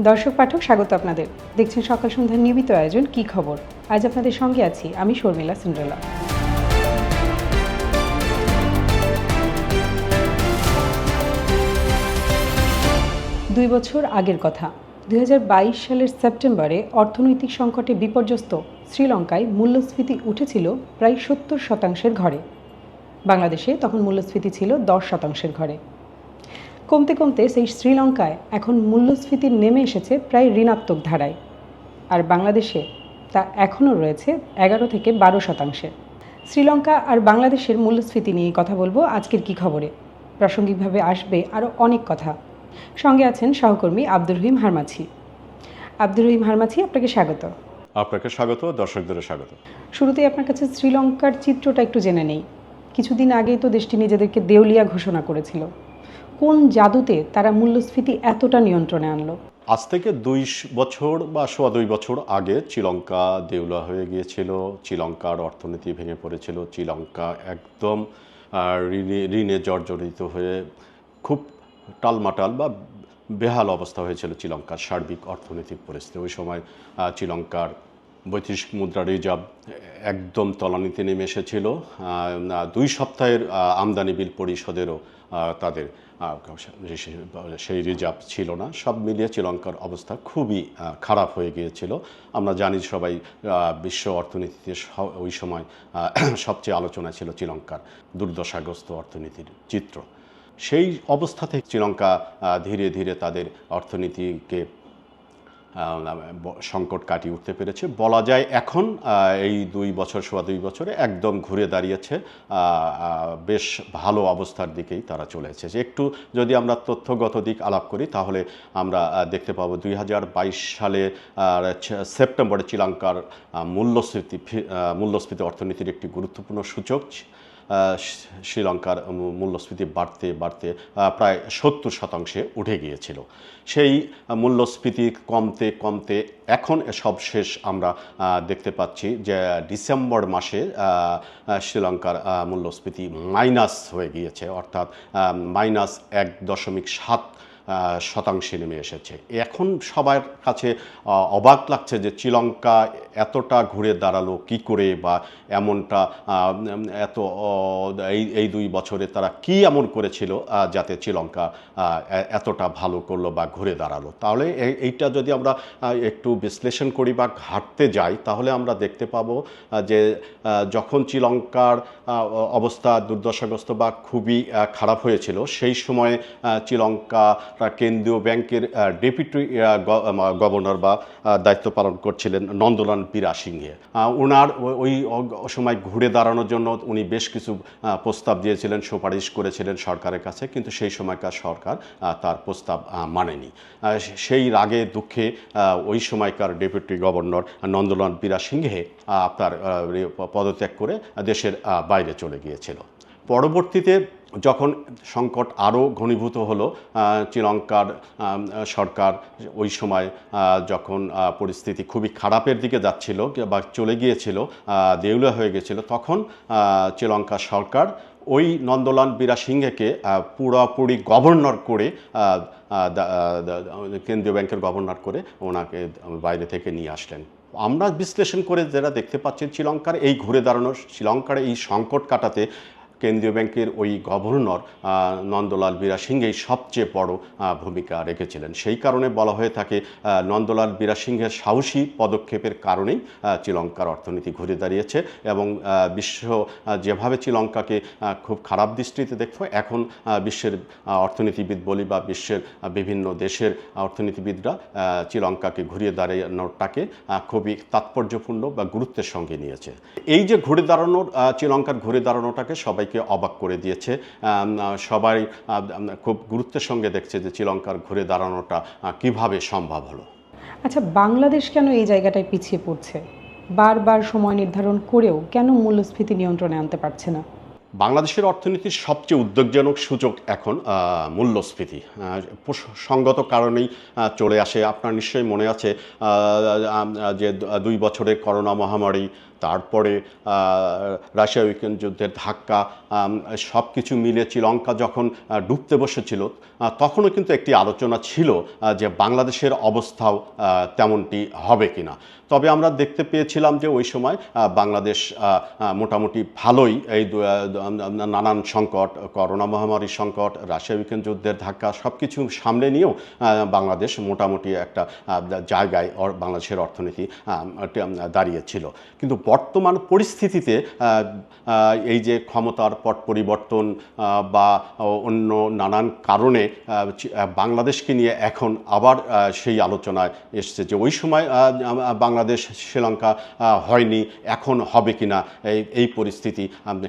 দর্শক পাঠক, স্বাগত আপনাদের। দেখছেন সকাল সন্ধ্যার নিয়মিত আয়োজন, কি খবর? আজ আপনাদের সঙ্গে আছি আমি শর্মিলা সিন্ড্রেলা। দুই বছর আগের কথা। দুই হাজার বাইশ সালের সেপ্টেম্বরে অর্থনৈতিক সংকটে বিপর্যস্ত শ্রীলঙ্কায় মূল্যস্ফীতি উঠেছিল প্রায় সত্তর শতাংশের ঘরে। বাংলাদেশে তখন মূল্যস্ফীতি ছিল দশ শতাংশের ঘরে। কমতে কমতে সেই শ্রীলঙ্কায় এখন মূল্যস্ফীতি নেমে এসেছে প্রায় ঋণাত্মক ধারায়। আর বাংলাদেশে তা এখনও রয়েছে এগারো থেকে বারো শতাংশে। শ্রীলঙ্কা আর বাংলাদেশের মূল্যস্ফীতি নিয়ে কথা বলব আজকের কি খবরে। প্রাসঙ্গিকভাবে আসবে আরও অনেক কথা। সঙ্গে আছেন সহকর্মী আব্দুর রহিম হারমাছি। আব্দুর রহিম হারমাছি আপনাকে স্বাগত। আপনাকে স্বাগত দর্শকদের স্বাগত। শুরুতেই আপনার কাছে শ্রীলঙ্কার চিত্রটা একটু জেনে নেই। কিছুদিন আগেই তো দেশটি নিজেদেরকে দেউলিয়া ঘোষণা করেছিল। কোন জাদুতে তারা মূল্যস্ফীতি এতটা নিয়ন্ত্রণে আনলো? আজ থেকে দুই বছর বা সোয়া দুই বছর আগে শ্রীলঙ্কা দেউলা হয়ে গিয়েছিল, শ্রীলঙ্কার অর্থনীতি ভেঙে পড়েছিল, শ্রীলঙ্কা একদম ঋণে ঋণে জর্জরিত হয়ে খুব টালমাটাল বা বেহাল অবস্থা হয়েছিল শ্রীলঙ্কার সার্বিক অর্থনৈতিক পরিস্থিতি। ওই সময় শ্রীলঙ্কার বৈদেশিক মুদ্রা রিজার্ভ একদম তলানিতে নেমে এসেছিল। দুই সপ্তাহের আমদানি বিল পরিশোধেরও তাদের সেই রিজার্ভ ছিল না, সব মিলিয়ে শ্রীলঙ্কার অবস্থা খুবই খারাপ হয়ে গিয়েছিল। আমরা জানি সবাই বিশ্ব অর্থনীতিতে ওই সময় সবচেয়ে আলোচনা ছিল শ্রীলঙ্কার দুর্দশাগ্রস্ত অর্থনীতির চিত্র। সেই অবস্থা থেকে শ্রীলঙ্কা ধীরে ধীরে তাদের অর্থনীতিকে সংকট কাটিয়ে উঠতে পেরেছে। বলা যায় এখন এই দুই বছর সোয়া দুই বছরে একদম ঘুরে দাঁড়িয়েছে বেশ ভালো অবস্থার দিকেই তারা চলে এসেছে। একটু যদি আমরা তথ্যগত দিক আলাপ করি, তাহলে আমরা দেখতে পাবো দুই হাজার বাইশ সালে সেপ্টেম্বরে শ্রীলঙ্কার মূল্যস্ফীতি মূল্যস্ফীতি অর্থনীতির একটি গুরুত্বপূর্ণ সূচক। শ্রীলঙ্কার মূল্যস্ফীতি বাড়তে বাড়তে প্রায় সত্তর শতাংশে উঠে গিয়েছিল। সেই মূল্যস্ফীতি কমতে কমতে এখন সবশেষ আমরা দেখতে পাচ্ছি যে ডিসেম্বর মাসে শ্রীলঙ্কার মূল্যস্ফীতি মাইনাস হয়ে গিয়েছে। অর্থাৎ মাইনাস এক দশমিক সাত শতাংশে নেমে এসেছে। এখন সবার কাছে অবাক লাগছে যে শ্রীলঙ্কা এতটা ঘুরে দাঁড়াল কি করে বা এমনটা এত এই এই দুই বছরে তারা কি এমন করেছিল যাতে শ্রীলঙ্কা এতটা ভালো করল বা ঘুরে দাঁড়াল। তাহলে এই- এইটা যদি আমরা একটু বিশ্লেষণ করি বা ঘাটতে যাই, তাহলে আমরা দেখতে পাবো যে যখন শ্রীলঙ্কার অবস্থা দুর্দশাগ্রস্ত বা খুবই খারাপ হয়েছিল, সেই সময়ে শ্রীলঙ্কা কেন্দ্রীয় ব্যাংকের ডেপুটি গভর্নর বা দায়িত্ব পালন করছিলেন নন্দলাল বীরা সিংহে। ওনার ওই সময় ঘুরে দাঁড়ানোর জন্য উনি বেশ কিছু প্রস্তাব দিয়েছিলেন, সুপারিশ করেছিলেন সরকারের কাছে, কিন্তু সেই সময়কার সরকার তার প্রস্তাব মানেনি। সেই রাগে, দুঃখে ওই সময়কার deputy governor Nandalal Weerasinghe তার পদত্যাগ করে দেশের বাইরে চলে গিয়েছিল। পরবর্তীতে যখন সংকট আরও ঘনীভূত হলো শ্রীলঙ্কার সরকার ওই সময় যখন পরিস্থিতি খুবই খারাপের দিকে যাচ্ছিল বা চলে গিয়েছিল আহ, দেউলিয়া হয়ে গেছিল তখন শ্রীলঙ্কা সরকার ওই নন্দলাল বীরা সিংহেকে পুরোপুরি গভর্নর করে কেন্দ্রীয় ব্যাংকের গভর্নর করে ওনাকে বাইরে থেকে নিয়ে আসলেন। আমরা বিশ্লেষণ করে যেটা দেখতে পাচ্ছি শ্রীলঙ্কার এই ঘুরে দাঁড়ানো শ্রীলঙ্কার এই সংকট কাটাতে কেন্দ্রীয় ব্যাংকের ওই গভর্নর নন্দলাল বীরা সিংহেই সবচেয়ে বড় ভূমিকা রেখেছিলেন। সেই কারণে বলা হয়ে থাকে নন্দলাল বীরা সিংহের সাহসী পদক্ষেপের কারণেই শ্রীলঙ্কার অর্থনীতি ঘুরে দাঁড়িয়েছে এবং বিশ্ব যেভাবে শ্রীলঙ্কাকে খুব খারাপ দৃষ্টিতে দেখতো, এখন বিশ্বের অর্থনীতিবিদ বলি বা বিশ্বের বিভিন্ন দেশের অর্থনীতিবিদরা শ্রীলঙ্কাকে ঘুরিয়ে দাঁড়ানোটাকে খুবই তাৎপর্যপূর্ণ বা গুরুত্বের সঙ্গে নিয়েছে। এই যে ঘুরে দাঁড়ানোর শ্রীলঙ্কার ঘুরে দাঁড়ানোটাকে সবাইকে অবাক করে দিয়েছে। সবাই খুব গুরুত্বের সঙ্গে দেখছে যে শ্রীলঙ্কার ঘুরে দাঁড়ানোটা কীভাবে সম্ভব হলো। আচ্ছা বাংলাদেশ কেন এই জায়গাটায় পিছিয়ে পড়ছে? বারবার সময় নির্ধারণ করেও কেন মূল্যস্ফীতি নিয়ন্ত্রণে আনতে পারছে না? বাংলাদেশের অর্থনীতির সবচেয়ে উদ্বেগজনক সূচক এখন মূল্যস্ফীতি। সঙ্গত কারণেই চলে আসে। আপনার নিশ্চয়ই মনে আছে যে দুই বছরের করোনা মহামারী তারপরে রাশিয়া ইউক্রেন যুদ্ধের ধাক্কা সব কিছু মিলে শ্রীলঙ্কা যখন ডুবতে বসেছিল তখনও কিন্তু একটি আলোচনা ছিল যে বাংলাদেশের অবস্থাও তেমনটি হবে কিনা। তবে আমরা দেখতে পেয়েছিলাম যে ওই সময় বাংলাদেশ মোটামুটি ভালোই এই নানান সংকট, করোনা মহামারীর সংকট, রাশিয়া ইউক্রেন যুদ্ধের ধাক্কা সব কিছু সামনে নিয়েও বাংলাদেশ মোটামুটি একটা জায়গায় বাংলাদেশের অর্থনীতি দাঁড়িয়েছিল। কিন্তু বর্তমান পরিস্থিতিতে এই যে ক্ষমতার পট পরিবর্তন বা অন্য নানান কারণে বাংলাদেশকে নিয়ে এখন আবার সেই আলোচনায় এসছে যে ওই সময় বাংলাদেশ, শ্রীলঙ্কা হয়নি, এখন হবে কিনা, এই এই পরিস্থিতি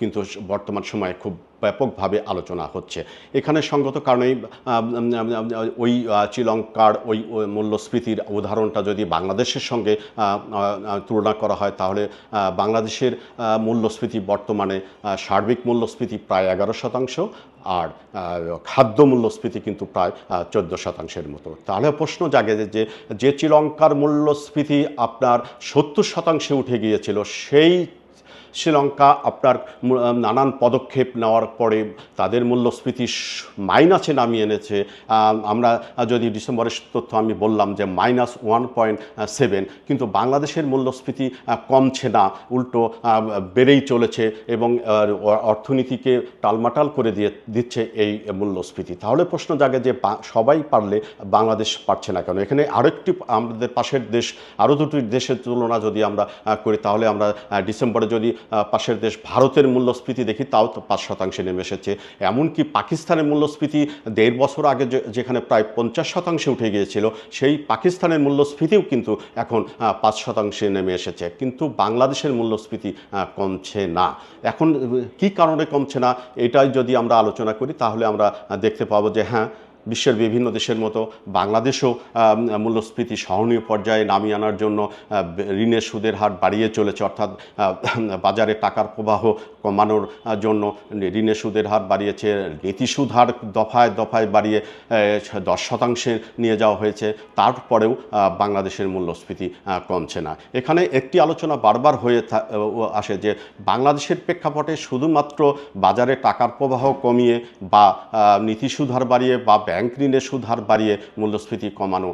কিন্তু বর্তমান সময়ে খুব ব্যাপকভাবে আলোচনা হচ্ছে। এখানে সঙ্গত কারণেই ওই শ্রীলঙ্কার ওই মূল্যস্ফীতির উদাহরণটা যদি বাংলাদেশের সঙ্গে তুলনা করা হয়, তাহলে বাংলাদেশের মূল্যস্ফীতি বর্তমানে সার্বিক মূল্যস্ফীতি প্রায় এগারো শতাংশ আর খাদ্য মূল্যস্ফীতি কিন্তু প্রায় চোদ্দ শতাংশের মতো। তাহলে প্রশ্ন জাগে যে যে শ্রীলঙ্কার মূল্যস্ফীতি আপনার সত্তর শতাংশে উঠে গিয়েছিল, সেই শ্রীলঙ্কা আপনার নানান পদক্ষেপ নেওয়ার পরে তাদের মূল্যস্ফীতি মাইনাসে নামিয়ে এনেছে। আমরা যদি ডিসেম্বরের তথ্য আমি বললাম যে মাইনাস ওয়ান পয়েন্ট সেভেন, কিন্তু বাংলাদেশের মূল্যস্ফীতি কমছে না, উল্টো বেড়েই চলেছে এবং অর্থনীতিকে টালমাটাল করে দিয়ে, দিচ্ছে এই মূল্যস্ফীতি। তাহলে প্রশ্ন জাগে যে সবাই পারলে বাংলাদেশ পারছে না কেন? এখানে আরেকটি আমাদের পাশের দেশ, আরও দুটি দেশের তুলনা যদি আমরা করি, তাহলে আমরা ডিসেম্বরে যদি পাশের দেশ ভারতের মূল্যস্ফীতি দেখি তাও তো পাঁচ শতাংশে নেমে এসেছে। এমনকি পাকিস্তানের মূল্যস্ফীতি দেড় বছর আগে যেখানে প্রায় পঞ্চাশ শতাংশে উঠে গিয়েছিল, সেই পাকিস্তানের মূল্যস্ফীতিও কিন্তু এখন পাঁচ শতাংশে নেমে এসেছে। কিন্তু বাংলাদেশের মূল্যস্ফীতি কমছে না। এখন কি কারণে কমছে না, এটাই যদি আমরা আলোচনা করি, তাহলে আমরা দেখতে পাবো যে হ্যাঁ বিশ্বের বিভিন্ন দেশের মতো বাংলাদেশও মূল্যস্ফীতি সহনীয় পর্যায়ে নামিয়ে আনার জন্য ঋণের সুদের হার বাড়িয়ে চলেছে। অর্থাৎ বাজারে টাকার প্রবাহ কমানোর জন্য ঋণের সুদের হার বাড়িয়েছে। নীতি সুদ হার দফায় দফায় বাড়িয়ে দশ শতাংশে নিয়ে যাওয়া হয়েছে। তারপরেও বাংলাদেশের মূল্যস্ফীতি কমছে না। এখানে একটি আলোচনা বারবার হয়ে আসে যে, বাংলাদেশের প্রেক্ষাপটে শুধুমাত্র বাজারে টাকার প্রবাহ কমিয়ে বা নীতি সুধার বাড়িয়ে বা ব্যাংক ঋণের সুধার বাড়িয়ে মূল্যস্ফীতি কমানো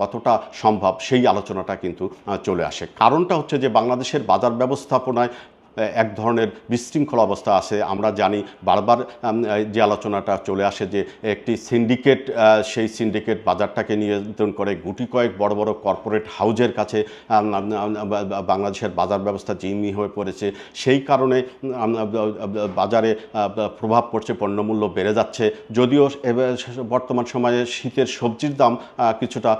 কতটা সম্ভব সেই আলোচনাটা কিন্তু চলে আসে। কারণটা হচ্ছে যে বাংলাদেশের বাজার ব্যবস্থাপনায় এক ধরনের বিশৃঙ্খল অবস্থা আছে। আমরা জানি বারবার যে আলোচনাটা চলে আসে যে একটি সিন্ডিকেট সেই সিন্ডিকেট বাজারটাকে নিয়ন্ত্রণ করে। গুটি কয়েক বড় বড় কর্পোরেট হাউজের কাছে বাংলাদেশের বাজার ব্যবস্থা জিম্মি হয়ে পড়েছে। সেই কারণে বাজারে প্রভাব পড়ছে, পণ্যমূল্য বেড়ে যাচ্ছে। যদিও বর্তমান সময়ে শীতের সবজির দাম কিছুটা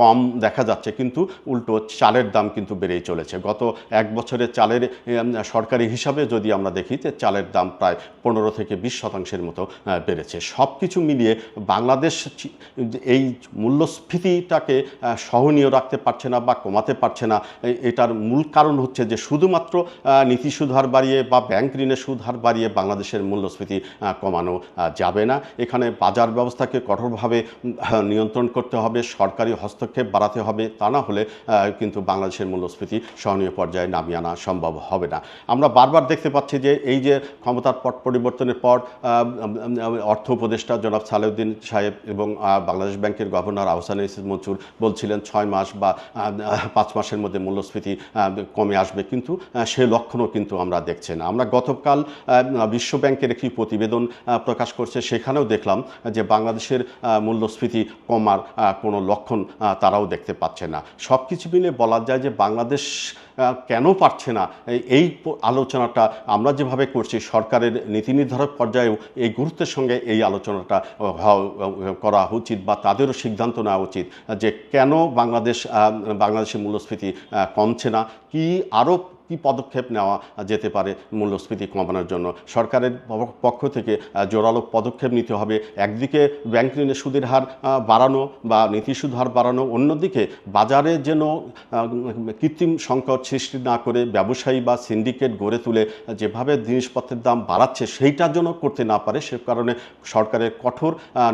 কম দেখা যাচ্ছে, কিন্তু উল্টো চালের দাম কিন্তু বেড়েই চলেছে। গত এক বছরে চালের সরকারি হিসাবে যদি আমরা দেখি যে চালের দাম প্রায় পনেরো থেকে বিশ শতাংশের মতো বেড়েছে। সব কিছু মিলিয়ে বাংলাদেশ এই মূল্যস্ফীতিটাকে সহনীয় রাখতে পারছে না বা কমাতে পারছে না এটার মূল কারণ হচ্ছে যে শুধুমাত্র নীতি সুধার বাড়িয়ে বা ব্যাংক ঋণের সুদ হার বাড়িয়ে বাংলাদেশের মূল্যস্ফীতি কমানো যাবে না। এখানে বাজার ব্যবস্থাকে কঠোরভাবে নিয়ন্ত্রণ করতে হবে, সরকারি হস্তক্ষেপ বাড়াতে হবে, তা না হলে কিন্তু বাংলাদেশের মূল্যস্ফীতি সহনীয় পর্যায়ে নামিয়ে আনা সম্ভব হবে না। আমরা বারবার দেখতে পাচ্ছি যে এই যে ক্ষমতার পট পরিবর্তনের পর অর্থ উপদেষ্টা জনাব সালেউদ্দিন সাহেব এবং বাংলাদেশ ব্যাংকের গভর্নর আহসান ইসিদ মনসুর বলছিলেন ছয় মাস বা পাঁচ মাসের মধ্যে মূল্যস্ফীতি কমে আসবে। কিন্তু সে লক্ষণও কিন্তু আমরা দেখছি না। আমরা গতকাল বিশ্ব ব্যাংকের একটি প্রতিবেদন প্রকাশ করছে। সেখানেও দেখলাম যে বাংলাদেশের মূল্যস্ফীতি কমার কোনো লক্ষণ তারাও দেখতে পাচ্ছে না। সব কিছু মিলে বলা যায় যে বাংলাদেশ কেন পারছে না? এই- আলোচনাটা আমরা যেভাবে করছি, সরকারের নীতি নির্ধারক পর্যায়েও এই গুরুত্বের সঙ্গে এই আলোচনাটা করা উচিত বা তাদেরও সিদ্ধান্ত নেওয়া উচিত যে কেন বাংলাদেশ বাংলাদেশের মূল্যস্ফীতি কমছে না? কি আরও কি পদক্ষেপ নেওয়া যেতে পারে মূল্যস্ফীতি কমানোর জন্য? সরকারের পক্ষ থেকে জোরালো পদক্ষেপ নিতে হবে। একদিকে ব্যাংক ঋণের সুদের হার বাড়ানো বা নীতি সুদ হার বাড়ানো, অন্যদিকে বাজারে যেন কৃত্রিম সংকট সৃষ্টি না করে ব্যবসায়ী বা সিন্ডিকেট গড়ে তুলে, যেভাবে জিনিসপত্রের দাম বাড়াচ্ছে সেইটার জন্য করতে না পারে, সে কারণে সরকারের কঠোর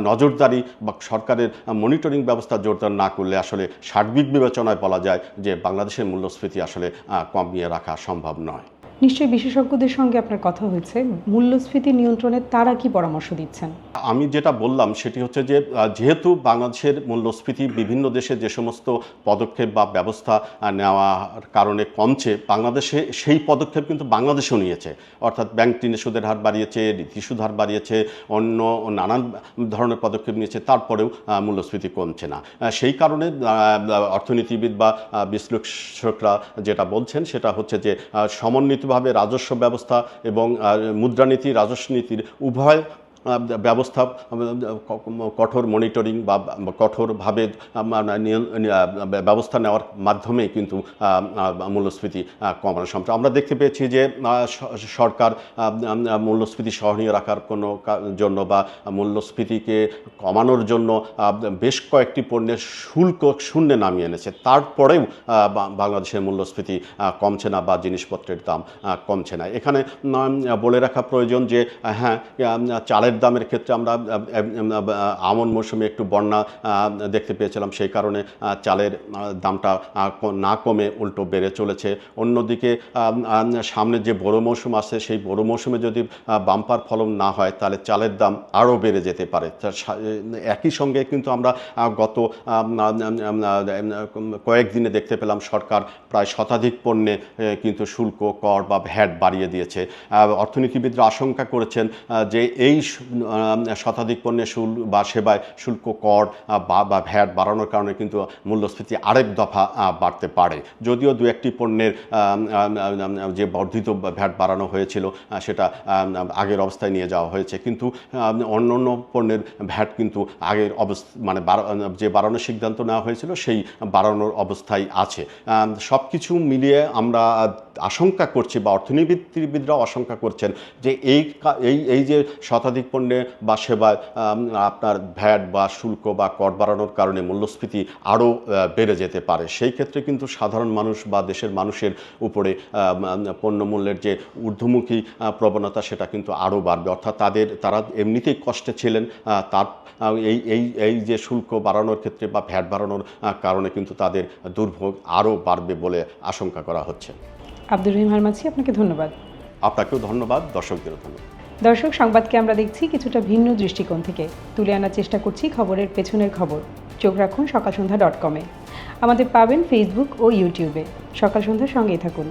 নজরদারি বা সরকারের মনিটরিং ব্যবস্থা জোরদার না করলে আসলে সার্বিক বিবেচনায় বলা যায় যে বাংলাদেশের মূল্যস্ফীতি আসলে কমিয়ে রাখা রাখা সম্ভব নয়। নিশ্চয়ই বিশেষজ্ঞদের সঙ্গে আপনার কথা হয়েছে। মূল্যস্ফীতি নিয়ন্ত্রণে তারা কি পরামর্শ দিচ্ছেন? আমি যেটা বললাম সেটি হচ্ছে যে যেহেতু বাংলাদেশের মূল্যস্ফীতি বিভিন্ন দেশে যে সমস্ত পদক্ষেপ বা ব্যবস্থা নেওয়ার কারণে কমছে বাংলাদেশে সেই পদক্ষেপ কিন্তু বাংলাদেশেও নিয়েছে। অর্থাৎ ব্যাংক ঋণের সুদের হার বাড়িয়েছে সুদ হার বাড়িয়েছে অন্য নানান ধরনের পদক্ষেপ নিয়েছে তারপরেও মূল্যস্ফীতি কমছে না। সেই কারণে অর্থনীতিবিদ বা বিশ্লেষকরা যেটা বলছেন সেটা হচ্ছে যে আহ, সমন্বিতভাবে রাজস্ব ব্যবস্থা এবং মুদ্রানীতি রাজস্ব নীতির উভয় ব্যবস্থা কঠোর মনিটরিং বা কঠোরভাবে মানে ব্যবস্থা নেওয়ার মাধ্যমে কিন্তু মূল্যস্ফীতি কমানো সম্ভব। আমরা দেখতে পেয়েছি যে সরকার মূল্যস্ফীতি সহনীয় রাখার কোনো জন্য বা মূল্যস্ফীতিকে কমানোর জন্য বেশ কয়েকটি পণ্যের শুল্ক শূন্যে নামিয়ে এনেছে। তারপরেও বাংলাদেশের মূল্যস্ফীতি কমছে না বা জিনিসপত্রের দাম কমছে না। এখানে বলে রাখা প্রয়োজন যে হ্যাঁ আহ, চালের দামের ক্ষেত্রে আমরা আমন মৌসুমে একটু বন্যা দেখতে পেয়েছিলাম। সেই কারণে চালের দামটা না কমে উল্টো বেড়ে চলেছে। অন্যদিকে সামনে যে বড় মৌসুম আছে, সেই বড় মৌসুমে যদি বাম্পার ফলন না হয়, তাহলে চালের দাম আরও বেড়ে যেতে পারে। একই সঙ্গে কিন্তু আমরা গত কয়েকদিনে দেখতে পেলাম সরকার প্রায় শতাধিক পণ্যে কিন্তু শুল্ক, কর বা ভ্যাট বাড়িয়ে দিয়েছে। অর্থনীতিবিদরা আশঙ্কা করেছেন যে এই শতাধিক পণ্যের শুল্ক বা সেবায় শুল্ক কর বা ভ্যাট বাড়ানোর কারণে কিন্তু মূল্যস্ফীতি আরেক দফা বাড়তে পারে। যদিও দু একটি পণ্যের যে বর্ধিত ভ্যাট বাড়ানো হয়েছিল সেটা আগের অবস্থায় নিয়ে যাওয়া হয়েছে। কিন্তু অন্য অন্য পণ্যের ভ্যাট কিন্তু আগের অবস্থা মানে যে বাড়ানোর সিদ্ধান্ত নেওয়া হয়েছিল, সেই বাড়ানোর অবস্থায় আছে। সব কিছু মিলিয়ে আমরা আশঙ্কা করছি বা অর্থনীতিবিদরাও আশঙ্কা করছেন যে এই এই এই যে শতাধিক পণ্যে বা সেবায় আপনার ভ্যাট বা শুল্ক বা কর বাড়ানোর কারণে মূল্যস্ফীতি আরও বেড়ে যেতে পারে। সেই ক্ষেত্রে কিন্তু সাধারণ মানুষ বা দেশের মানুষের উপরে পণ্যমূল্যের যে ঊর্ধ্বমুখী প্রবণতা সেটা কিন্তু আরও বাড়বে। অর্থাৎ তাদের, তারা এমনিতেই কষ্টে ছিলেন তার এই এই এই যে শুল্ক বাড়ানোর ক্ষেত্রে বা ভ্যাট বাড়ানোর কারণে কিন্তু তাদের দুর্ভোগ আরও বাড়বে বলে আশঙ্কা করা হচ্ছে। আব্দুর রহিম হারমাছি আপনাকে ধন্যবাদ। আপনাকেও ধন্যবাদ দর্শকদেরও ধন্যবাদ। দর্শক সংবাদকে আমরা দেখছি কিছুটা ভিন্ন দৃষ্টিকোণ থেকে। তুলে আনার চেষ্টা করছি খবরের পেছনের খবর। চোখ রাখুন সকাল সন্ধ্যা ডট কমে আমাদের পাবেন ফেসবুক ও ইউটিউবে সকাল সন্ধ্যার সঙ্গেই থাকুন।